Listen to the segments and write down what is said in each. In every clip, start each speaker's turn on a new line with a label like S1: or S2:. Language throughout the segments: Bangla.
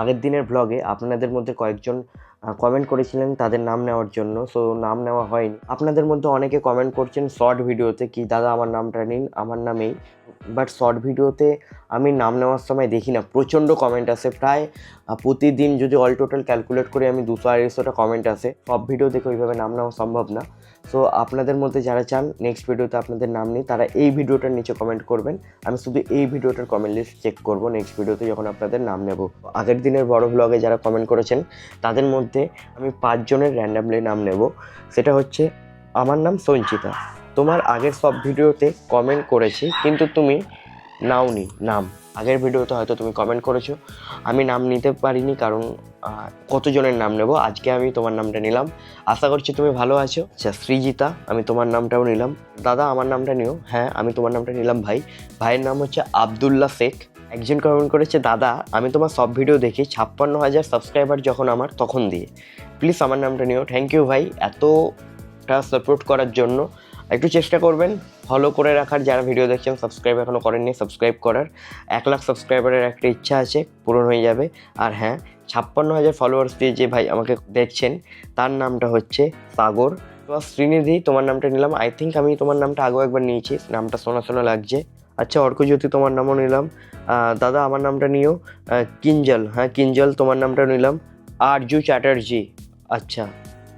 S1: আগের দিনের ব্লগে আপনাদের মধ্যে কয়েকজন কমেন্ট করেছিলেন তাদের নাম নেওয়ার জন্য সো নাম নেওয়া হয়নি। আপনাদের মধ্যে অনেকে কমেন্ট করছেন শর্ট ভিডিওতে কি, দাদা, আমার নামটা নিন, আমার নামেই বাট শর্ট ভিডিওতে আমি নাম নেওয়ার সময় দেখি না, প্রচণ্ড কমেন্ট আসে। প্রায় প্রতিদিন যদি অল টোটাল ক্যালকুলেট করে, আমি দুশো আড়াইশোটা কমেন্ট আসে। সব ভিডিও দেখে ওইভাবে নাম নেওয়া সম্ভব না। সো আপনাদের মধ্যে যারা চান নেক্সট ভিডিওতে আপনাদের নাম নেই তারা এই ভিডিওটার নিচে কমেন্ট করবেন। আমি শুধু এই ভিডিওটার কমেন্ট লিস্ট চেক করব নেক্সট ভিডিওতে যখন আপনাদের নাম নেব। আগের দিনের বড় ব্লগে যারা কমেন্ট করেছেন, তাদের মধ্যে আমি পাঁচজনের র্যান্ডামলি নাম নেব। সেটা হচ্ছে, আমার নাম সঞ্চিতা। তোমার আগের সব ভিডিওতে কমেন্ট করেছি, কিন্তু তুমি নাওনি নাম। আগের ভিডিওতে হয়তো তুমি কমেন্ট করেছ। আমি নাম নিতে পারিনি কারণ কতজনের নাম নেব? আজকে আমি তোমার নামটা নিলাম। আশা করছি তুমি ভালো আছো। আচ্ছা সৃজিতা, আমি তোমার নামটাও নিলাম। দাদা, আমার নামটা নিও। হ্যাঁ আমি তোমার নামটা নিলাম ভাই। ভাইয়ের নাম হচ্ছে আবদুল্লাহ শেখ। একজন কমেন্ট করেছে, দাদা, আমি তোমার সব ভিডিও দেখি। ছাপ্পান্ন হাজার সাবস্ক্রাইবার যখন আমার, তখন দিয়ে। প্লিজ আমার নামটা নিও। থ্যাংক ইউ ভাই, এতটা সাপোর্ট করার জন্য। একটু চেষ্টা করবেন। ফলো করে রাখার। যারা ভিডিও দেখছেন সাবস্ক্রাইব এখনও করেননি সাবস্ক্রাইব করার। এক লাখ সাবস্ক্রাইবারের একটা ইচ্ছা আছে, পূরণ হয়ে যাবে। আর হ্যাঁ ছাপ্পান্ন হাজার ফলোয়ার্স দিয়ে যে ভাই আমাকে দেখছেন, তার নামটা হচ্ছে সাগর। তোমার শ্রীনিধি, তোমার নামটা নিলাম। আই থিঙ্ক আমি তোমার নামটা আগেও একবার নিয়েছি, নামটা শোনা শোনা লাগছে। আচ্ছা অর্কজ্যোতি, তোমার নামও নিলাম। দাদা, আমার নামটা নিও। কিঞ্জল হ্যাঁ কিঞ্জল, তোমার নামটা নিলাম। আরজু চ্যাটার্জি আচ্ছা।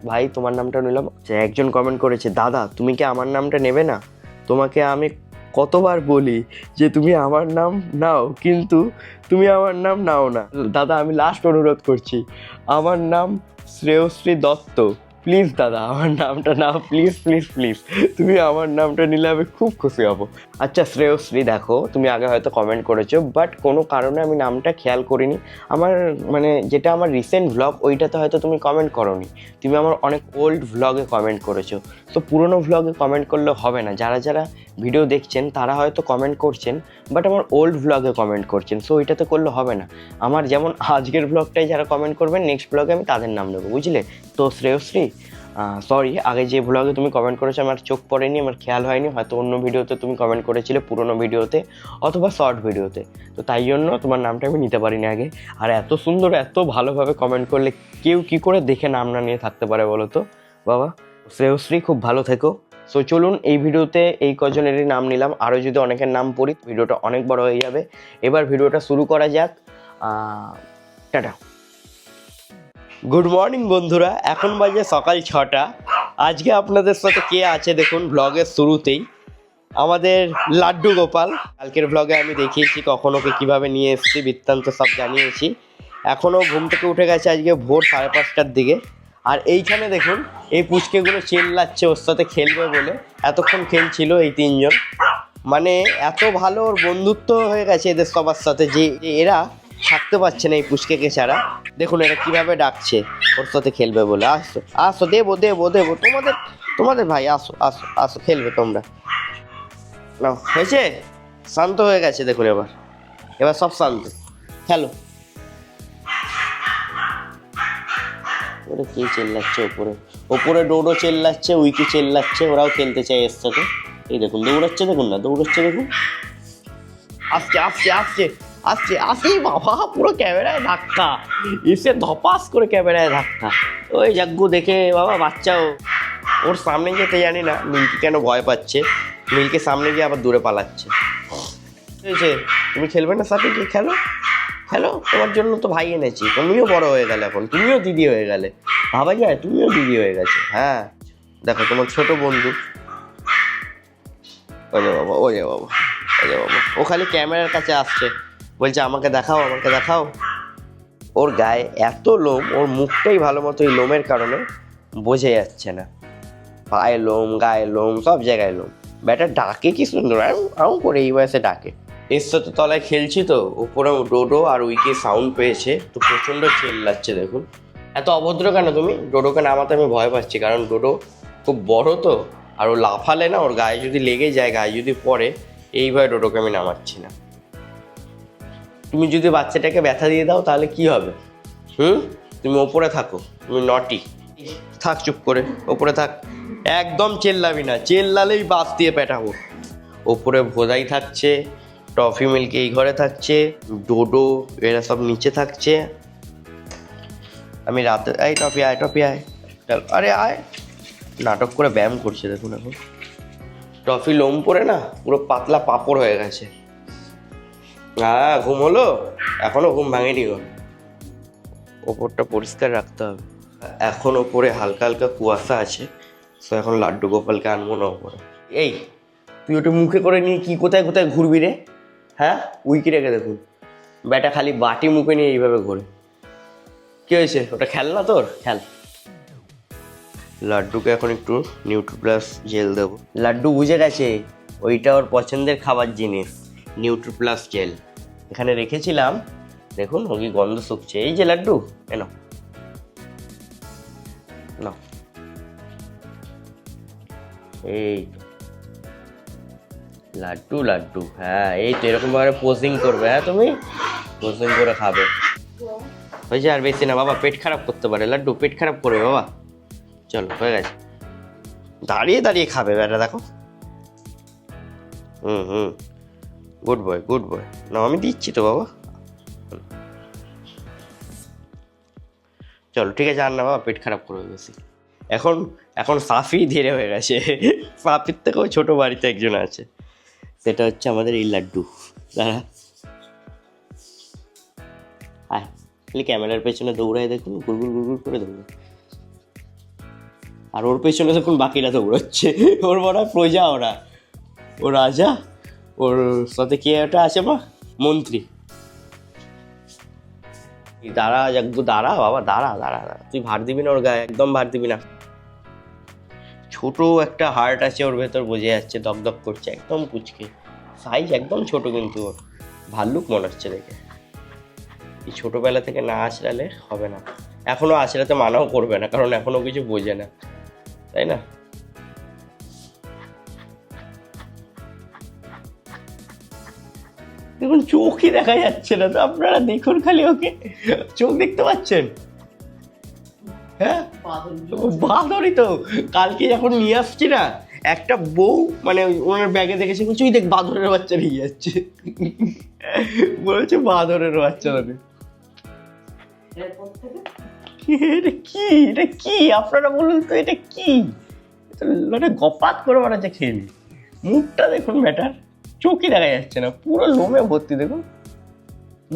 S1: ভাই, তোমার নামটা নিলাম। যে একজন কমেন্ট করেছে, দাদা, তুমি কি আমার নামটা নেবে না? তোমাকে আমি কতবার বলি যে তুমি আমার নাম নাও, কিন্তু তুমি আমার নাম নাও না। দাদা, আমি লাস্ট অনুরোধ করছি। আমার নাম শ্রেয়শ্রী দত্ত। প্লিজ দাদা, আমার নামটা নাও প্লিজ প্লিজ প্লিজ তুমি আমার নামটা নিলে আমি খুব খুশি হব। আচ্ছা শ্রেয়শ্রী দেখো, তুমি আগে হয়তো কমেন্ট করেছ বাট কোনো কারণে আমি নামটা খেয়াল করিনি। আমার মানে যেটা আমার রিসেন্ট ভ্লগ ওইটাতে হয়তো তুমি কমেন্ট করোনি। তুমি আমার অনেক ওল্ড ভ্লগে কমেন্ট করেছ। তো পুরোনো ভ্লগে কমেন্ট করলে হবে না। যারা যারা ভিডিও দেখছেন, তারা হয়তো কমেন্ট করছেন বাট আমার ওল্ড ভ্লগে কমেন্ট করছেন। সো ওইটাতে করলে হবে না। আমার যেমন আজকের ভ্লগটাই যারা কমেন্ট করবেন নেক্সট ভ্লগে আমি তাদের নাম নেব বুঝলে? তো শ্রেয়শ্রী সরি আগে যে ভ্লগে তুমি কমেন্ট করেছ, আমার চোখ পড়েনি, আমার খেয়াল হয়নি, হয়তো অন্য ভিডিওতে তুমি কমেন্ট করেছিলে, পুরোনো ভিডিওতে অথবা শর্ট ভিডিওতে তো তাই জন্য তোমার নামটা আমি নিতে পারিনি আগে। আর এত সুন্দর, এত ভালোভাবে কমেন্ট করলে কেউ কি করে দেখে নাম না নিয়ে থাকতে পারে বলো তো? বাবা, শ্রেয়শ্রী, খুব ভালো থেকো। সো চলুন এই ভিডিওতে এই কজনেরই নাম নিলাম। আরও যদি অনেকের নাম পড়ি ভিডিওটা অনেক বড় হয়ে যাবে। এবার ভিডিওটা শুরু করা যাক। টাটা। গুড মর্নিং বন্ধুরা। এখন বাজে সকাল ছটা। আজকে আপনাদের সাথে কে আছে দেখুন ব্লগের শুরুতেই। আমাদের লাড্ডু গোপাল। কালকের ব্লগে আমি দেখিয়েছি কখন ওকে কীভাবে নিয়ে এসেছি, বৃত্তান্ত সব জানিয়েছি। এখনও ঘুম থেকে উঠে গেছে আজকে ভোর সাড়ে পাঁচটার দিকে। আর এইখানে দেখুন, এই পুচকেগুলো চেল্লাচ্ছে, ওর সাথে খেলবে বলে। এতক্ষণ খেলছিল এই তিনজন। মানে এত ভালো ওর বন্ধুত্ব হয়ে গেছে এদের সবার সাথে যে এরা থাকতে পারছে না এই পুচকেকে ছাড়া। দেখুন এটা কীভাবে ডাকছে। ওর সাথে খেলবে বলে। আসো আসো, দেবো দেবো দেবো। তোমাদের তোমাদের ভাই, আসো আসো আসো, খেলবে তোমরা। নাও, হয়েছে? শান্ত হয়ে গেছে দেখুন এবার। এবার সব শান্ত। খেলো। ওরে কে চেল্লাচ্ছে ওপরে? ওপরে ডোডো চেল্লাচ্ছে, উইকি চেল্লাচ্ছে, ওরাও খেলতে চায় এর সাথে। এই দেখুন, দৌড়াচ্ছে দেখুন না, দৌড়াচ্ছে দেখুন। আসছে আসছে আসছে। আসছে, আসেই বাবা পুরো ক্যামেরায় ধাক্কা। এসে ধপাস করে ক্যামেরায় ধাক্কা। ওই যাগ্গু দেখে, বাবা, বাচ্চাও। ওর সামনে যেতে জানি না, মিল্কি কেন ভয় পাচ্ছে? মিল্কে সামনে গিয়ে আবার দূরে পালাচ্ছে। হয়েছে তুমি খেলবে না সাথে গিয়ে? খেলো। খেলো, তোমার জন্য তো ভাই এনেছি। তুমিও বড় হয়ে গেলে এখন, তুমিও দিদি হয়ে গেলে। ভাবা যায়, তুমিও দিদি হয়ে গেছে। হ্যাঁ দেখো, তোমার ছোট বন্ধু। ওরে বাবা ওরে বাবা ওরে বাবা। ও খালি ক্যামেরার কাছে আসছে। বলছে, আমাকে দেখাও আমাকে দেখাও। ওর গায়ে এত লোম, ওর মুখটাই ভালো মতো এই লোমের কারণে বোঝা যাচ্ছে না। পায়ে লোম, গায়ে লোম, সব জায়গায় লোম। ব্যাটা ডাকে কি সুন্দর, আউ করে এই বয়সে ডাকে। এর সাথে তলায় খেলছি তো, উপরে ডোডো আর উইকে সাউন্ড পেয়েছে, তো প্রচণ্ড চেল্লাচ্ছে দেখুন। এত অভদ্র কেন তুমি? ডোডোকে নামাতে আমি ভয় পাচ্ছি, কারণ ডোডো খুব বড় তো, আর ও লাফালে না, ওর গায়ে যদি লেগে যায়, গায়ে যদি পড়ে এইভাবে ডোডোকে আমি নামাচ্ছি না। তুমি যদি বাচ্চাটাকে ব্যথা দিয়ে দাও, তাহলে কি হবে? হুম? তুমি ওপরে থাকো, তুমি নটি থাক, চুপ করে, ওপরে থাক। একদম চেল্লাবি না, চেল্লালেই বাস দিয়ে পেটাবো। ওপরে ভোদাই থাকছে, টফি মিল্ক এই ঘরে থাকছে, ডোডো, এরা সব নিচে থাকছে। আমি রাতে আয় টপি আয় টপি আয়। আরে, আয়। নাটক করে ব্যায়াম করছে, দেখুন এখন। টফি লোম পরে না, পুরো পাতলা পাপড় হয়ে গেছে। হ্যাঁ ঘুম হলো? এখনও ঘুম ভাঙেনি গো। ওপরটা পরিষ্কার রাখতে হবে। এখন ওপরে হালকা হালকা কুয়াশা আছে তো এখন লাড্ডু গোপালকে আনব না ওপরে। এই তুই ওটা মুখে করে নিয়ে কি কোথায় কোথায় ঘুরবি রে? হ্যাঁ? উইকি রেখে দেখুন। ব্যাটা খালি বাটি মুখে নিয়ে এইভাবে ঘোরে। কি হয়েছে? ওটা খেল না তোর? খেল। লাড্ডুকে এখন একটু নিউট্রি প্লাস জেল দেবো। লাড্ডু বুঝে গেছে ওইটা ওর পছন্দের খাবার জিনিস। নিউট্রি প্লাস জেল এখানে রেখেছিলাম, দেখুন ওই গন্ধ শুকছে। এই যে লাড্ডু এনো নাও। এই লাড্ডু লাড্ডু। হ্যাঁ এই তো এরকম ভাবে পোজিং করবে হ্যাঁ তুমি? পোজিং করে খাবে। হয়েছে আর বেশি না, বাবা, পেট খারাপ করতে পারে। লাড্ডু, পেট খারাপ করবে, বাবা। চলো, হয়ে গেছে। দাঁড়িয়ে দাঁড়িয়ে খাবে, বেটা, দেখো। হুম হুম। গুড বয় গুড বয় না আমি দিচ্ছি তো বাবা। চলো, ঠিক আছে, আর না বাবা, পেট খারাপ করবে বেশি এখন এখন সাফি ধীরে হয়ে গেছে। সাফির থেকেও ছোটো বাড়িতে একজন আছে। সেটা হচ্ছে আমাদের এই লাড্ডু। দাঁড়া। আয়, খালি ক্যামেরার পেছনে দৌড়ায় দেখুন, গুড়গুড় গুড়গুড় করে দৌড়ায়। আর ওর পেছনে দেখুন, বাকিরা দৌড়াচ্ছে। ওর বড় প্রজা ওরা। ও রাজা? ওর সাথে কে একটা আছে মা মন্ত্রী। দাঁড়া একটু দাঁড়া, বাবা, দাঁড়া দাঁড়া দাঁড়া। তুই ভার দিবি না ওর গায়ে, একদম ভার দিবি না। ছোট একটা হার্ট আছে ওর ভেতর, বোঝা যাচ্ছে দক করছে, একদম কুচকে। সাইজ একদম ছোট কিন্তু ওর। ভাল্লুক মনে হচ্ছে দেখে। এই ছোটবেলা থেকে না আছড়ালে হবে না। এখনও আছড়াতে মানাও করবে না, কারণ এখনও কিছু বোঝে না। তাই না? দেখুন, চোখই দেখা যাচ্ছে না। তো আপনারা দেখুন খালি ওকে। চোখ দেখতে পাচ্ছেন? হ্যাঁ? বাদরই তো। কালকে যখন নিয়ে আসছি না, একটা বউ মানে ওনার ব্যাগে দেখেছে বলছে, ওই দেখ, বাদরের বাচ্চা নিয়ে যাচ্ছে। বলেছে, বাদরের বাচ্চা মানে এটা কি? এটা কি? আপনারা বলুন তো, এটা কি? মানে গপাত করে বানাচ্ছে খেলি মুখটা দেখুন, ব্যাটার। চোখই দেখা যাচ্ছে না, পুরো লোমে ভর্তি, দেখুন।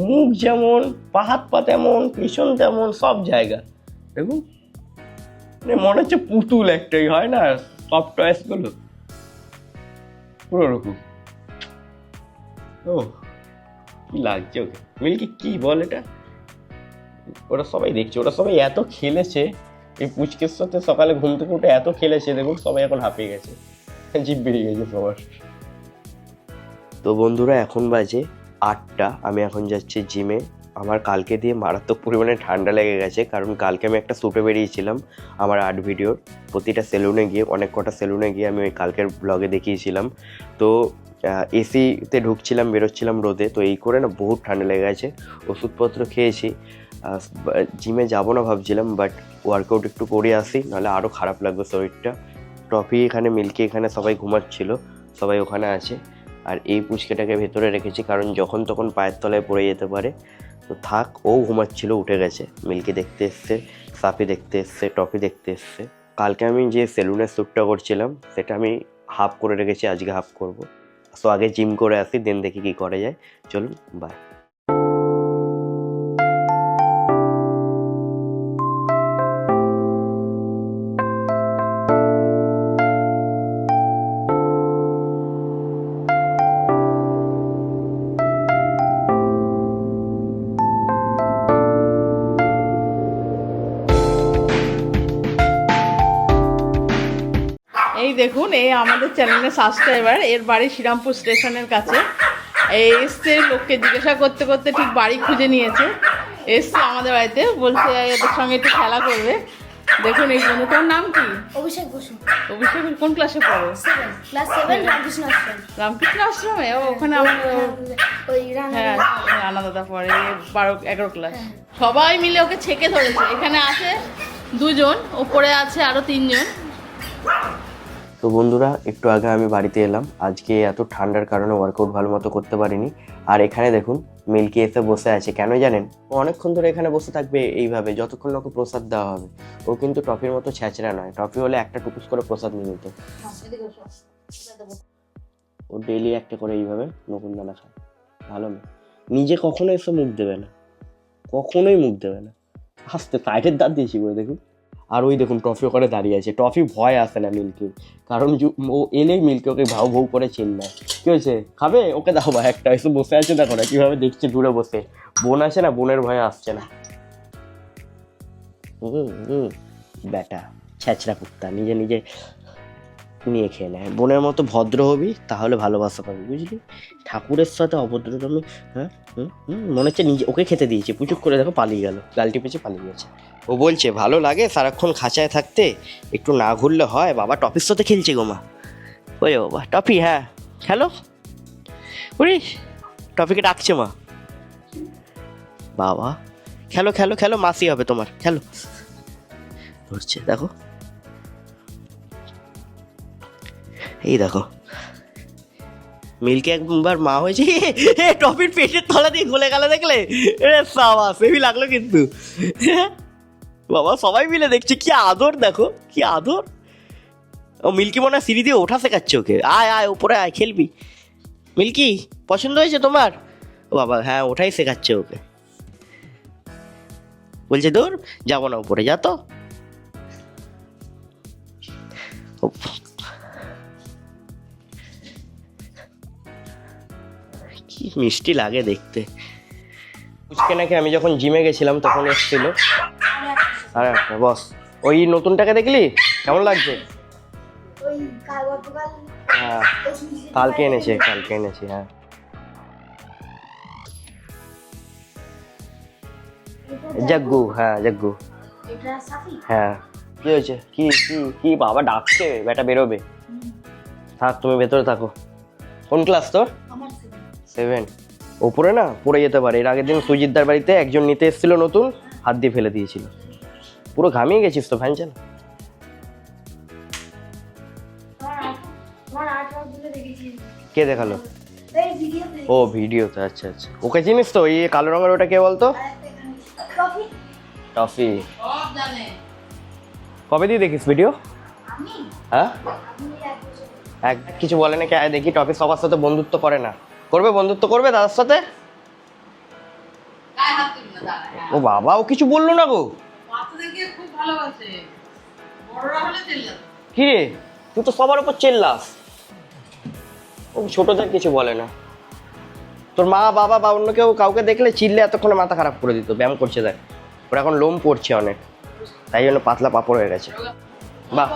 S1: মুখ যেমন পা হাত পা তেমন, পেছন তেমন, সব জায়গা, দেখুন। মানে মনে হচ্ছে পুতুল একটাই, হয় না? সফট টয়েসগুলো পুরো রকম। ও কি লাগছে ওকে। মিল্কি, কি বল এটা? ওরা সবাই দেখছে, ওরা সবাই এত খেলেছে, এই পুচকের সাথে সকালে ঘুম থেকে উঠে এত খেলেছে, দেখুন, সবাই এখন হাঁপিয়ে গেছে। জিভ বেরিয়ে গেছে সবার। তো বন্ধুরা, এখন বাজে আটটা। আমি এখন যাচ্ছি জিমে আমার কালকে দিয়ে মারাত্মক পরিমাণে ঠান্ডা লেগে গেছে, কারণ কালকে আমি একটা শ্যুটে বেরিয়েছিলাম আমার আর্ট ভিডিওর প্রতিটা সেলুনে গিয়ে, অনেক কটা সেলুনে গিয়ে আমি ওই কালকের ব্লগে দেখিয়েছিলাম। তো এসিতে ঢুকছিলাম, বেরোচ্ছিলাম রোদে। তো এই করে না বহুত ঠান্ডা লেগে গেছে। ওষুধপত্র খেয়েছি। জিমে যাব না ভাবছিলাম বাট ওয়ার্কআউট একটু করে আসি, নাহলে আরও খারাপ লাগবে শরীরটা। টফি এখানে মিল্কি এখানে সবাই ঘুমাচ্ছিল, সবাই ওখানে আছে। আর এই পুচকেটাকে ভেতরে রেখেছি, কারণ যখন তখন পায়ের তলায় পড়ে যেতে পারে। তো থাক, ও ঘুমাচ্ছিল, উঠে গেছে। মিল্কি দেখতে এসছে সাপি দেখতে এসছে টপি দেখতে এসছে। কালকে আমি যে সেলুনের স্যুটটা করছিলাম, সেটা আমি হাফ করে রেখেছি, আজকে হাফ করব। সো আগে জিম করে আসি, দেন দেখি কী করা যায়। চলুন বাই
S2: দেখুন এই আমাদের চ্যানেলের সাবস্ক্রাইবার এর বাড়ি শ্রীরামপুর স্টেশনের কাছে। এই এসছে লোককে জিজ্ঞাসা করতে করতে ঠিক বাড়ি খুঁজে নিয়েছে। এসছে আমাদের বাড়িতে বলছে এদের সঙ্গে একটু খেলা করবে। দেখুন এই বন্ধু তোর নাম কি?
S3: অভিষেক বসু।
S2: অভিষেক কোন ক্লাসে পড়ো?
S3: Class seven Ramakrishna Ashram.
S2: Ramakrishna আশ্রমে? ও ওখানে আমার হ্যাঁ রানা দাদা পড়ে বারো এগারো ক্লাস সবাই মিলে ওকে ছেকে ধরেছে। এখানে আছে দুজন ওপরে আছে আরও তিনজন।
S1: তো বন্ধুরা, একটু আগে আমি বাড়িতে এলাম। আজকে এত ঠান্ডার কারণে ওয়ার্কআউট ভালো মতো করতে পারিনি। আর এখানে দেখুন, মিল্কি এসে বসে আছে। কেন জানেন? ও অনেকক্ষণ ধরে এখানে বসে থাকবে এইভাবে, যতক্ষণ না ওকে প্রসাদ দেওয়া হবে। ও কিন্তু টফির মতো ছ্যাঁচড়া নয়। টফি হলে একটা টুকুস করে প্রসাদ নিয়ে নিত। ও ডেলি একটা করে এইভাবে নকুনদানা খায়। ভালো মেয়ে। নিজে কখনো এসে মুখ দেবে না। কখনোই মুখ দেবে না। হাসতে সাইডের দাঁত দিয়েছি বলে দেখুন। আর ওই দেখুন টফি ওখানে দাঁড়িয়ে আছে। টফি ভয় আসে না মিল্কি কারণ ও এলেই মিল্কি ওকে ভাউ ভাউ করে চিনলায় কী হয়েছে? খাবে? ওকে দাও বা একটা। এসে বসে আছে, দেখো না, কীভাবে দেখছে দূরে বসে। বোন আছে না, বোনের ভয় আসছে না। হুম হুম বেটা ছ্যাচড়া কুত্তা, নিজে নিজে নিয়ে খেয়ে নেয় বোনের মতো ভদ্র হবি, তাহলে ভালোবাসা পাবি, বুঝলি? ঠাকুরের সাথে অভদ্রতম হ্যাঁ? মনে হচ্ছে নিজে, ওকে খেতে দিয়েছে। পুচুক করে দেখো পালিয়ে গেল গালটি টিপেছে, পালিয়ে গেছে। ও বলছে, ভালো লাগে সারাক্ষণ খাঁচায় থাকতে, একটু না ঘুরলে হয়, বাবা টপির সাথে খেলছে গো মা। ওই বাবা, টপি হ্যাঁ। খেলো? উরি টপিকে ডাকছে মা। বাবা, খেলো খেলো খেলো, মাসি হবে তোমার, খেলো। ধরছে, দেখো। এই দেখো। মিল্কি একবার মা হয়েছে টপির পেটের তলা দিয়ে গলে গেল দেখলে। এ সাবা সেবি লাগল কিন্তু। বাবা, সবাই মিলে দেখছে, কি আদর দেখো, কি আদর। ও মিল্কি মনে হয় সিঁড়ি দিয়ে ওঠা শেখাচ্ছে ওকে। আয় আয় ওপরে আয়, খেলবি। মিল্কি, পছন্দ হয়েছে তোমার? বাবা হ্যাঁ ওঠাই শেখাচ্ছে ওকে। বলছে, দূর, যাব না উপরে, যা তো। কি মিষ্টি লাগে দেখতে। পুচকে নাকি আমি যখন জিমে গেছিলাম তখন এসেছিল। আরে একটা বস ওই নতুনটাকে দেখলি? কেমন লাগছে? হ্যাঁ কালকে এনেছে কালকে এনেছি হ্যাঁ। জাগ্গু হ্যাঁ জাগ্গু। হ্যাঁ। কি হয়েছে? কি কি কি বাবা ডাকছে? বেটা বেরোবে। থাক তুমি ভেতরে থাকো। কোন ক্লাস তোর?
S3: সেভেন।
S1: ওপরে না পড়ে যেতে পারে। এর আগের দিন সুজিতদার বাড়িতে একজন নিতে এসেছিল নতুন হাত দিয়ে ফেলে দিয়েছিল। পুরো ঘামিয়ে গেছিস তো ফ্যান চালা
S3: আমার আট আমার আট মাস ধরে দেখেছি।
S1: কে দেখাল?
S3: এই
S1: ও ভিডিওতে আচ্ছা আচ্ছা। ওকে চিনিস তো ওই কালো রঙের ওটা কে বলতো?
S3: টফি।
S1: টফি।
S2: সব জানে।
S1: কবে দিয়ে দেখিস ভিডিও? হ্যাঁ?
S3: এক
S1: কিছু বলে নাকি আয় দেখি টফি সবার সাথে বন্ধুত্ব করে না। করবে বন্ধুত্ব করবে দাদার সাথে?
S2: হ্যাঁ।
S1: ও বাবা ও কিছু বলল না গো? কি রে? তুই তো সবার উপর চেল্লাস। ও ছোটদের কিছু বলে না। তোর মা বাবা বা অন্য কেউ কাউকে দেখলে চিল্লে এতক্ষণে মাথা খারাপ করে দিত। ব্যায়াম করছে দেখ। ওর এখন লোম পড়ছে অনেক। তাই জন্য পাতলা পাপড় হয়ে গেছে। বাহ।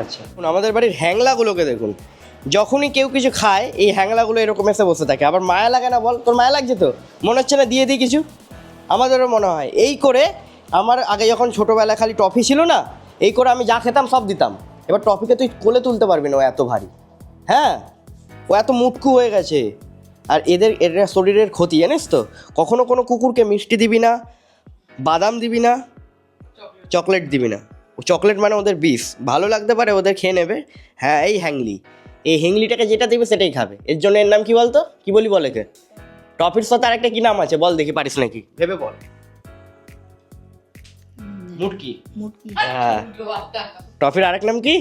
S1: আচ্ছা। আমাদের বাড়ির হ্যাংলাগুলোকে দেখুন। যখনই কেউ কিছু খায়, এই হ্যাংলাগুলো এরকম এসে বসে থাকে। আবার মায়া লাগে না বল? তোর মায়া লাগছে তো? মনে হচ্ছে না দিয়ে দিই কিছু? আমাদেরও মনে হয়। এই করে আমার আগে যখন ছোটোবেলা খালি টফি ছিল না, এই করে আমি যা খেতাম সব দিতাম। এবার টফিকে তুই কোলে তুলতে পারবি না, ও এত ভারী। হ্যাঁ? ও এত মুটকু হয়ে গেছে। আর এদের, এরা শরীরের ক্ষতি, জানিস তো? কখনো কোনো কুকুরকে মিষ্টি দিবি না, বাদাম দিবি না, চকলেট দিবি না। চকলেট মানে ওদের বিষ ভালো লাগতে পারে ওদের খেয়ে নেবে। হ্যাঁ এই হ্যাংলি। এই হ্যাংলিটাকে যেটা দেবে সেটাই খাবে। এর জন্য এর নাম কি বলতো? কি বলি বলে কে টপির সাথে আরেকটা কি নাম আছে? বল দেখি পারিস নাকি। ভেবে বল। মুটকি।
S3: মুটকি।
S1: হ্যাঁ। টফির আরেক নাম কি?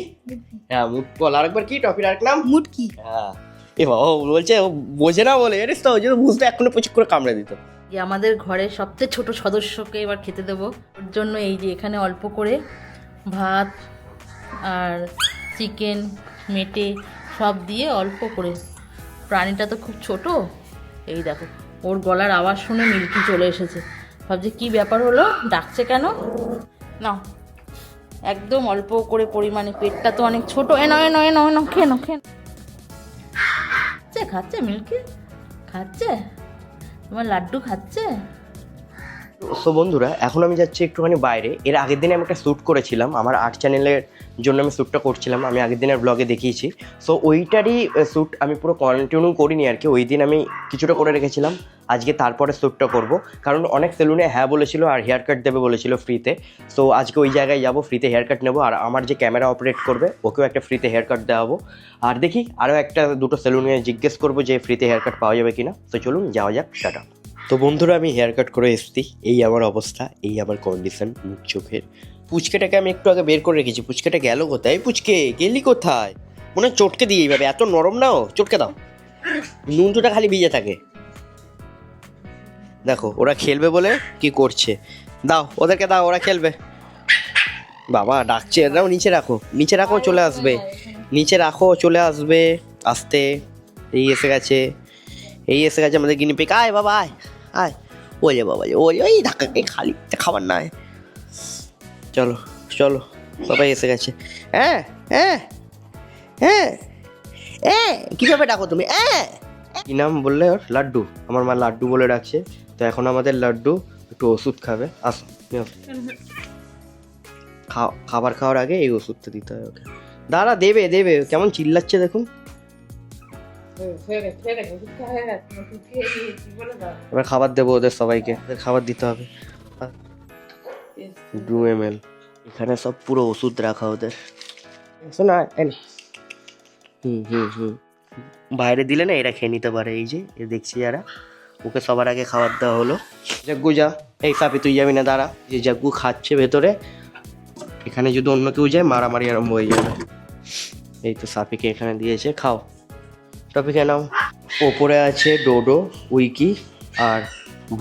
S1: হ্যাঁ বল আরেকবার কি? টফির আরেক নাম?
S3: মুটকি।
S1: হ্যাঁ। এ বাবা ও বলছে ও বোঝে না বলে। জানিস তো জন্য বুঝতে এক্ষুনি প্রচুর করে কামড়ে দিত।
S4: যে আমাদের ঘরের সবচেয়ে ছোট সদস্যকে এবার খেতে দেবো। ওর জন্য এই যে এখানে অল্প করে ভাত আর চিকেন, মেটে সব দিয়ে অল্প করে। প্রাণীটা তো খুব ছোট। এই দেখো, ওর গলার আওয়াজ শুনে মিল্কি চলে এসেছে। ভাবছি কি ব্যাপার হলো? ডাকছে কেন? না, একদম অল্প করে পরিমাণে। পেটটা তো অনেক ছোট। এ নয় নয় নয় ন খেয়ে নাও, খেয়ে খাচ্ছে খাচ্ছে মিল্কি? খাচ্ছে? তোমার লাড্ডু খাচ্ছে?
S1: সো বন্ধুরা, এখন আমি যাচ্ছি একটুখানি বাইরে। এর আগের দিনে আমি একটা শ্যুট করেছিলাম। আমার আর্ট চ্যানেলের জন্য আমি শ্যুটটা করছিলাম। আমি আগের দিনের ব্লগে দেখিয়েছি। সো ওইটারই শ্যুট আমি পুরো কন্টিনিউ করিনি আর কি। ওই দিন আমি কিছুটা করে রেখেছিলাম। আজকে তারপরে শ্যুটটা করব। কারণ অনেক সেলুনে হ্যাঁ বলেছিল আর হেয়ার কাট দেবে বলেছিল ফ্রিতে সো আজকে ওই জায়গায় যাব ফ্রিতে হেয়ার কাট নেব। আর আমার যে ক্যামেরা অপারেট করবে, ওকেও একটা ফ্রিতে হেয়ার কাট দেওয়াবো। আর দেখি, আরও একটা দুটো সেলুনে জিজ্ঞেস করব যে ফ্রিতে হেয়ার কাট পাওয়া যাবে কিনা। তো চলুন, যাওয়া যাক টাটা তো বন্ধুরা, আমি হেয়ার কাট করে এসেছি। এই আমার অবস্থা, এই আমার কন্ডিশন মুখ চোখের। পুচকেটাকে আমি একটু আগে বের করে রেখেছি। পুচকেটা গেল কোথায়? পুচকে, গেলি কোথায়? মনে হয় চটকে দিই এইভাবে। এত নরম না ও? চটকে দাও। নুনটুটা খালি ভিজে থাকে। দেখো, ওরা খেলবে বলে কি করছে? দাও, ওদেরকে দাও, ওরা খেলবে। বাবা, ডাকছে। দাও, নিচে রাখো। নিচে রাখো, চলে আসবে। নিচে রাখো, চলে আসবে। আসতে। এই এসে গেছে। এই এসে গেছে আমাদের গিনিপিক আয় বাবা, আয়। আয়। ওলে বাবা ওই ওই ধাক্কাকে খালি খাবার না চলো চলো, সবাই এসে গেছে। হ্যাঁ হ্যাঁ হ্যাঁ হ্যাঁ কীভাবে ডাকো তুমি? হ্যাঁ কি নাম বললে ওর? লাড্ডু। আমার মা লাড্ডু বলে ডাকছে। তো এখন আমাদের লাড্ডু একটু ওষুধ খাবে। আসো খাবার খাওয়ার আগে এই ওষুধটা দিতে হবে ওকে। দাঁড়া, দেবে দেবে। কেমন চিল্লাচ্ছে দেখুন। এবার খাবার দেবো ওদের সবাইকে ওদের খাবার দিতে হবে। দু এম এল এখানে সব পুরো ওষুধ রাখা ওদের। শোনা হুম হুম হুম। বাইরে দিলে না এরা খেয়ে নিতে পারে এই যে এ দেখছি যারা। ওকে সবার আগে খাবার দেওয়া হলো। জাগ্গু যা এই সাপি তুই যাবি না দাঁড়া। যে জাগ্গু খাচ্ছে ভেতরে। এখানে যদি অন্য কেউ যায় মারামারি আরম্ভ হয়ে যাবে। এই তো সাপিকে এখানে দিয়েছে খাও। টপিকে নাও ওপরে আছে ডোডো, উইকি আর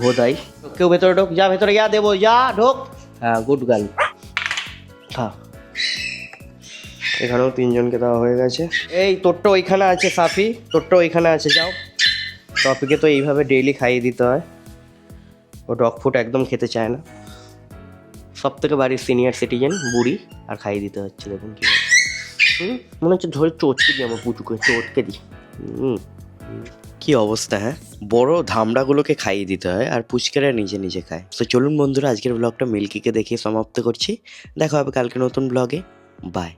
S1: ভোদাই। কেউ ভেতরে ঢোক? যা, ভেতরে যা দেবো, যা, ঢোক। হ্যাঁ গুড গার্ল। হ্যাঁ এখানেও তিনজনকে দেওয়া হয়ে গেছে। এই তোরটা ওইখানে আছে, সাফি। তোরটা ওইখানে আছে, যাও। টপিকে তো এইভাবে ডেইলি খাইয়ে দিতে হয়। ও ডগ ফুড একদম খেতে চায় না। সব থেকে বাড়ির সিনিয়র সিটিজেন বুড়ি, আর খাইয়ে দিতে হচ্ছে, দেখুন কি হুম? মনে হচ্ছে ধরে চটকে দিই আমার পুচুকে চটকে দিই কি অবস্থা হ্যাঁ? বড় ধামড়াগুলোকে খাইয়ে দিতে হয় আর পুচকেরা নিজে নিজে খায়। তো চলুন বন্ধুরা, আজকের ব্লগটা মিল্কিকে দেখিয়ে সমাপ্ত করছি। দেখা হবে কালকে নতুন ব্লগে বাই